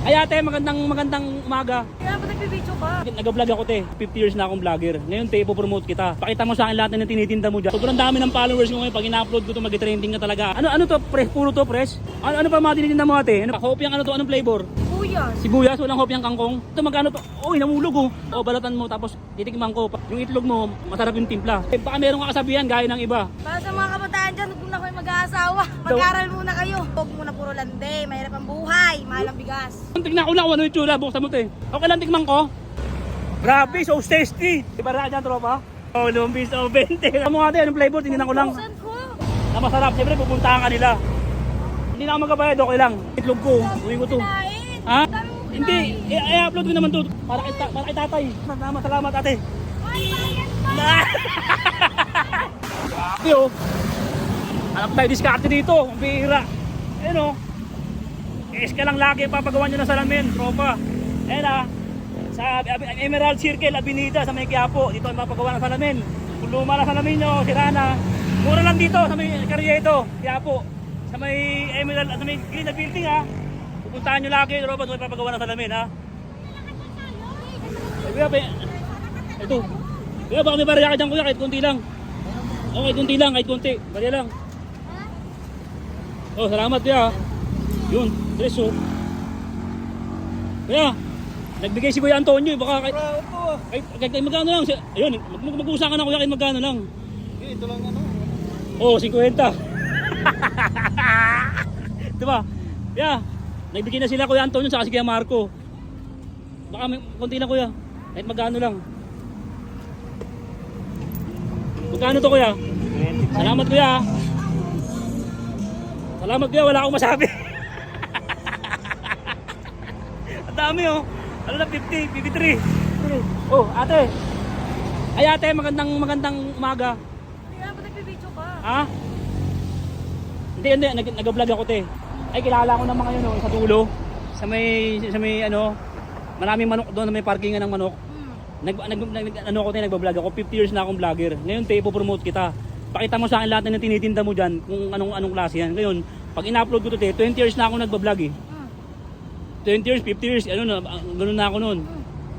Ay ate, magandang magandang umaga. Kaya ba nagbibideo ka? Nag-vlog ako te, 50 years na akong vlogger. Ngayon te, ipopromote kita. Pakita mo sa akin lahat na tinitinda mo dyan. Sobrang dami ng followers ko ngayon. Pag ina-upload ko to, mag-trending na talaga. Ano ano to, pre? Puro to, fresh? Ano, ano pa mga tinitinda mo ate? Ano, hopyang ano to, anong flavor? Kuya. Sibuyas, walang hopyang kangkong. Ito magkano to? Uy, namulog oh. O, balatan mo, tapos titikman ko. Yung itlog mo, masarap yung timpla. Eh, baka meron ka kasabihan, gaya ng iba. Para sa mga kabataan dyan, huwag muna kayo mag-aasawa. Mag-aral muna kayo. Huwag muna puro lande. Mahirap ang buhay. Mahal ang bigas. Tignan ko lang kung ano yung tsura, buksan mo te. Okay lang, tikman ko. Grabe, so tasty. Iba na dyan, tropa? Oh, lumbis o 20. Ano nga te, anong flavor? Tingnan ko lang. Ko? Na masarap, siyempre pupuntahan ka nila. Hindi na ako magkabayad, okay lang. Itlog ko, uwi ko to. Kinain. Ha? Dami mo Hindi, i-upload ko naman to. Para kay, para kay tatay. Salamat, salamat ate. Grabe oh. Anak tayo diskarte dito, ang bihira. Ayun oh. Ka lang lagi papagawa nyo ng salamin, tropa. Ayun ah. Sa Emerald Circle, Avenida, sa may Quiapo. Dito ang papagawa ng salamin. Kung luma na salamin nyo, sira na. Mura lang dito, sa may Carriedo, Quiapo. Sa may Emerald, sa may green na building ha. Pupuntahan nyo lagi, tropa, doon papagawa ng salamin ha. Eh, kuya, pe- ito. Kuya, baka may barya ka dyan, kuya, kahit kunti lang. Oh, kahit kunti lang, kahit kunti. Barya lang. Oh, salamat kuya. Yun, tres oh. Kuya, nagbigay si Kuya Antonio, baka kahit, kahit, kahit, kahit magkano lang. Ayun, mag, mag, mag-uusakan na kuya kahit magkano lang. Ito lang ano. Oh, 50. diba? Yeah. Nagbigay na sila Kuya Antonio sa si Kuya Marco. Baka may konti lang Kuya. Kahit magkano lang. Magkano to Kuya? Salamat Kuya. Salamat Kuya, wala akong masabi. Ang dami oh. Ano na 50, 53. Oh, ate. Ay ate, magandang magandang umaga. Kaya ba nagbibideo ka? Ha? Hindi, hindi. Nag, nag-vlog ako, te. Ay, kilala ko naman ngayon, no, sa dulo. Sa may, sa may, ano, maraming manok doon, may parkingan ng manok. Hmm. Nag, nag, nag, ano ako, te, nag-vlog ako. 50 years na akong vlogger. Ngayon, te, ipopromote kita. Pakita mo sa akin lahat na tinitinda mo dyan, kung anong, anong klase yan. Ngayon, pag in-upload ko to, te, 20 years na ako nag-vlog eh. Hmm. 20 years, 50 years, ano na, ah, ganun na ako noon.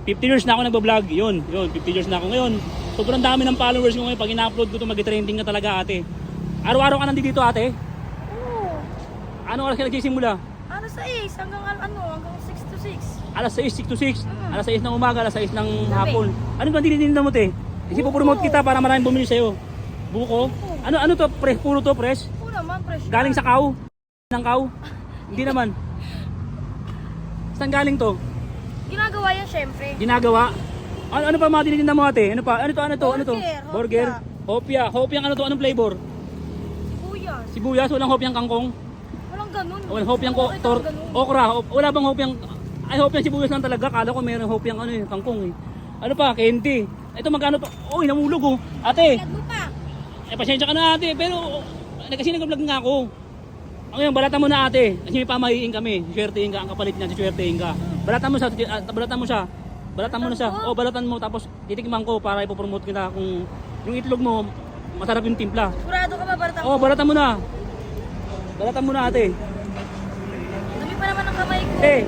50 years na ako nagbablog, yun, yun, 50 years na ako ngayon. Sobrang dami ng followers ko ngayon, pag in-upload ko to, mag-trending na talaga ate. Araw-araw ka nandito ate? Oo. Ano oras ka nagsisimula? Sa is? Hanggang al- ano? Hanggang 6 to 6. Alas 6, 6 to 6, Mm. alas 6 ng umaga, alas 6 ng hapon. Ano ba tinitinda mo te? Kasi Buko. promote kita para maraming bumili sa'yo. Buko? Buko. Ano ano to? Pre, puro to fresh? Oo naman, fresh. Galing sa cow? Ng cow? Hindi naman. Saan galing to? Ginagawa yan syempre. ginagawa. Ano, ano pa mga tinitinda mo ate? Ano pa? Ano to? Ano to? Ano to? Burger, Burger. Hopya. Hopya ano to? Anong flavor? Kuya. Sibuyas, walang hopyang kangkong. Walang ganun. Walang hopyang ko, Bakit tor, okra. Wala bang hopyang ay hopyang sibuyas lang talaga. Kala ko mayroong hopyang ano eh, kangkong eh. Ano pa? Candy. Ito magkano pa? Uy, namulog oh. Ate, Ilan mo pa? eh pasensya ka na ate, pero eh, kasi nag-vlog nga ako. Ang ngayon, balatan mo na ate. Kasi may pamahiin kami. Swertein ka, ang kapalit niya, swertein ka. Balatan mo siya, ah, balatan mo siya. Balatan mo na siya. Balatan ko? O, balatan mo. Tapos titikman ko para ipopromote kita kung yung itlog mo, masarap yung timpla. Sigurado ka ba, Bartang? O, balatan mo na. Balatan mo na ate. Dumi pa naman ang kamay ko. Eh,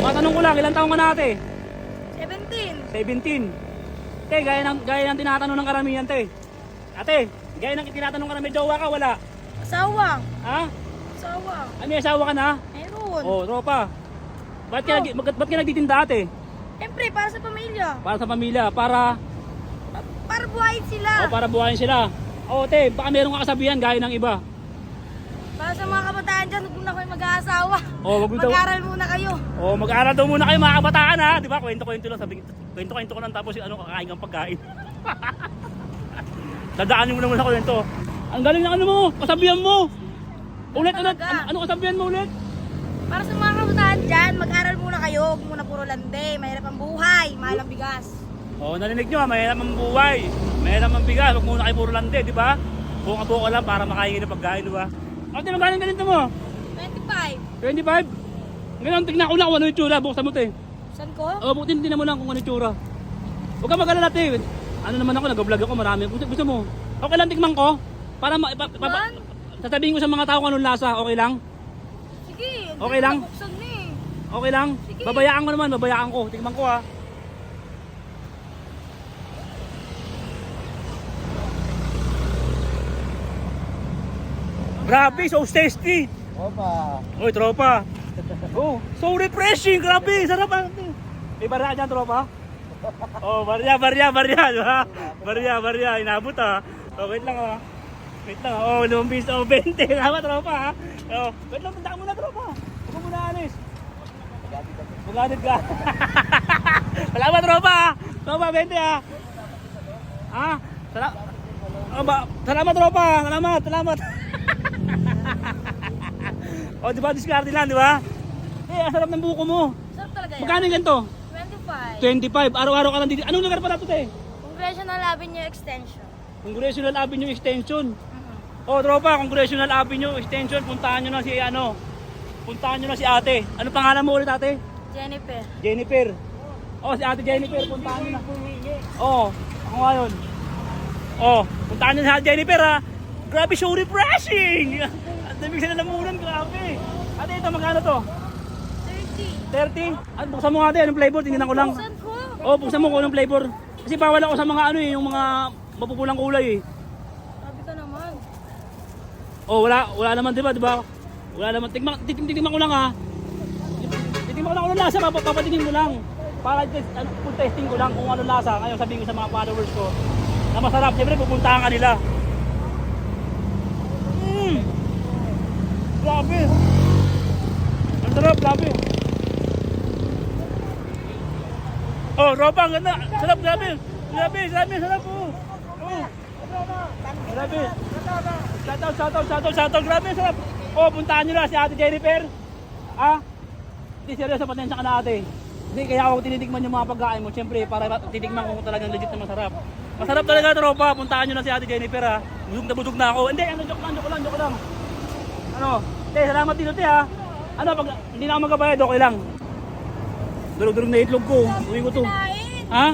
matanong ko lang, ilang taong ka na ate? 17. 17. Te, gaya ng, gaya ng tinatanong ng karamihan, te. Ate, gaya ng tinatanong ka na may jowa ka, wala. Asawa. Ha? Asawa. Ano may asawa ka na? Meron. Oh, tropa. Ba't ka, Oh. ba't, ba't ka nagtitinda ate? Siyempre, para sa pamilya. Para sa pamilya, para Para buhayin sila. oh, para buhayin sila. Oh, te, baka meron ka kasabihan gaya ng iba. Para sa mga kabataan dyan, huwag muna kayo mag-aasawa. Oh, wag. Mag-aral muna kayo. Oh, mag-aaral daw muna kayo mga kabataan ha, 'di ba? Kwento-kwento lang sabi, kwento-kwento ko lang tapos ano kakain kang pagkain. Dadaanin mo naman sa kwento. Ang galing ng ano mo, kasabihan mo. Ulit, ulit. Talaga. Ano, ano kasabihan mo ulit? Para sa mga kabataan dyan, mag-aral muna kayo. Huwag muna puro lande. Mahirap ang buhay. Mahal ang bigas. Oh, narinig nyo, mahirap ang buhay. Mahirap ang bigas, huwag muna kayo puro lande, di ba? Buka-buka lang para makain ng pagkain, di ba? Ate, magaling ganito mo? 25. 25? Ngayon, tignan ko lang kung ano yung tsura. Buksan mo, te. Saan ko? Oo, buti hindi mo lang kung ano yung tsura. Huwag ka mag-alala, te. Ano naman ako, nag-vlog ako, marami. Gusto, gusto mo? Okay lang, tikman ko. Para ma... Pa, pa, pa, sasabihin ko sa mga tao kung anong lasa, okay lang? Sige. Okay lang? Buksan eh. Okay lang? Sige. Babayaan ko naman, babayaan ko. Tingnan ko ha. Grabe, so tasty. Opa. Uy, tropa. Oh, so refreshing. Grabe, sarap. ah. May barya dyan, tropa? Oh, barya, barya, barya. di ba? Barya, barya. Inabot ah. Oh, wait lang ah. Wait lang. ah. Oh, limang piso. Oh, 20. Tama, tropa ha. Oh, wait lang. Punta ka muna, tropa. Huwag muna alis. Bulanid ka. Salamat, tropa. ah. Tropa, 20 ah. Ah, salamat. Oh, ba, salamat, tropa. Salamat, salamat. O, di ba, discard lang, di ba? Eh, ang sarap ng buko mo. Sarap talaga yan. Magkano yung ganito? 25. 25. Araw-araw ka lang dito. Anong lugar pala ito, te? Congressional Avenue Extension. Congressional Avenue Extension. Mhm. O, tropa, Congressional Avenue Extension. Puntahan nyo na si, ano, puntahan nyo na si ate. Ano pangalan mo ulit, ate? Jennifer. Jennifer. Oh, si ate Jennifer, puntahan nyo na. Oo, ako ngayon. Oh, puntahan nyo na si Jennifer, ha? Grabe, so refreshing! Ang dami sila namunan, grabe. Ate, ito, magkano to? 30. 30? At buksan mo nga ate, anong flavor? Tingnan ko lang. Saan ko? Oh, buksan mo kung anong flavor. Kasi bawal ako sa mga ano eh, yung mga mapupulang kulay eh. Sabi ka naman. Oh, wala, wala naman 'di ba, 'di ba? Wala naman. Tignan titim titignan ko lang ha. Titignan ko lang kung ano lasa, pap- papatingin ko lang. Para test, ano, testing ko lang kung ano lasa. Ngayon sabihin ko sa mga followers ko na masarap. Siyempre pupuntahan ka nila. Grabe! Ang sarap, grabe. Oh, ropa, ang ganda. Sarap, grabe. Grabe, grabe, sarap oh. Oh. Grabe. Shoutout, shoutout, shoutout, shoutout. Grabe, sarap. Oh, puntahan nyo na si Ate Jennifer. Ah? Hindi, seryoso, patensya ka na ate. Hindi, kaya ako tinitikman yung mga pagkain mo. Siyempre, para titikman ko kung talagang legit na masarap. Masarap talaga, tropa. Puntahan nyo na si Ate Jennifer, ha. Busog na busog na ako. Hindi, ano, joke lang, joke lang, joke lang. Ano? Te, salamat dito, te, ha. Ano, pag hindi na ako magkabayad, okay lang. Durog-durog na itlog ko. Uwi ko to. Ha?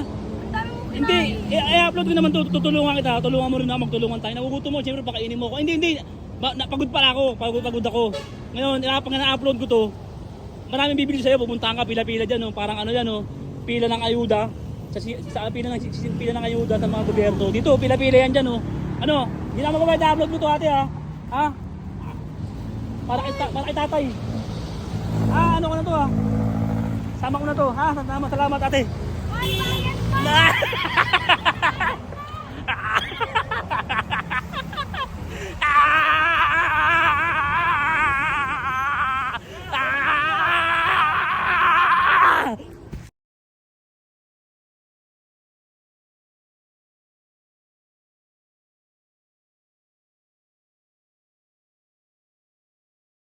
Hindi, kinain. i- i-upload ko naman to, tutulungan kita, tulungan mo rin ako, magtulungan tayo. Nagugutom mo, siyempre pakainin mo ako. Hindi, hindi, Ma, napagod pala ako, pagod, pagod ako. Ngayon, uh, pag na-upload ko to, maraming bibili sa'yo, pupuntahan ka, pila-pila dyan, no? parang ano yan, no? pila ng ayuda, sa, sa pila ng, pila ng ayuda sa mga gobyerno. Dito, pila-pila yan dyan, no? Ano, hindi na magbabayad na upload mo to ate, ha? Ha? Para kay, para kay tatay. Ah, ano ko na to, ha? Sama ko na to, ha? Salamat, salamat ate. Ay, bayad!